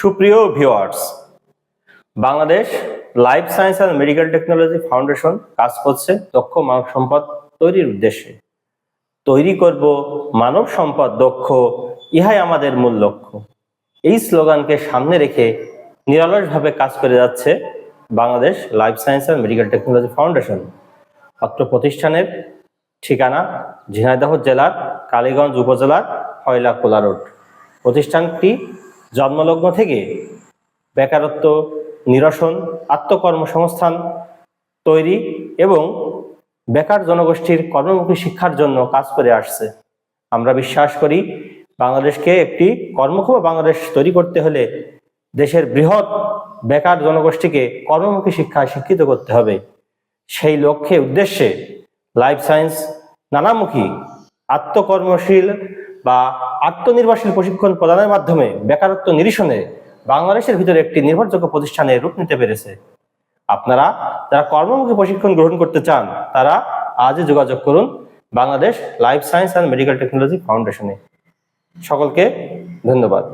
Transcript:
সুপ্রিয় viewers, Bangladesh life science and medical technology foundation কাজ করছে দক্ষ মানব সম্পদ তৈরির উদ্দেশ্যে। তৈরি করব মানব সম্পদ দক্ষ, ইহাই আমাদের মূল লক্ষ্য। এই স্লোগানকে সামনে রেখে নিরলসভাবে কাজ করে যাচ্ছে Bangladesh life science and medical technology foundation. অত্র প্রতিষ্ঠানের ঠিকানা ঝিনাইদহ জেলার কালীগঞ্জ উপজেলার হয়লা কোলা রোড। প্রতিষ্ঠানটি জন্মলগ্ন থেকে বেকারত্ব, নিরসন, আত্মকর্মসংস্থান তৈরি এবং বেকার জনগোষ্ঠীর কর্মমুখী শিক্ষার জন্য কাজ করে আসছে। আমরা বিশ্বাস করি, বাংলাদেশকে একটি কর্মক্ষম বাংলাদেশ তৈরি করতে হলে দেশের বৃহৎ বেকার জনগোষ্ঠীকে কর্মমুখী শিক্ষায় শিক্ষিত করতে হবে। সেই লক্ষ্যে, উদ্দেশ্যে, লাইফ সায়েন্স নানামুখী আত্মকর্মশীল বা আত্মনির্ভরশীল প্রশিক্ষণ প্রদানের মাধ্যমে বেকারত্ব নিরসনে বাংলাদেশের ভিতরে একটি নির্ভরযোগ্য প্রতিষ্ঠানে রূপ নিতে পেরেছে। আপনারা যারা কর্মমুখী প্রশিক্ষণ গ্রহণ করতে চান, তারা আজই যোগাযোগ করুন Bangladesh life science and medical technology ফাউন্ডেশনে। সকলকে ধন্যবাদ।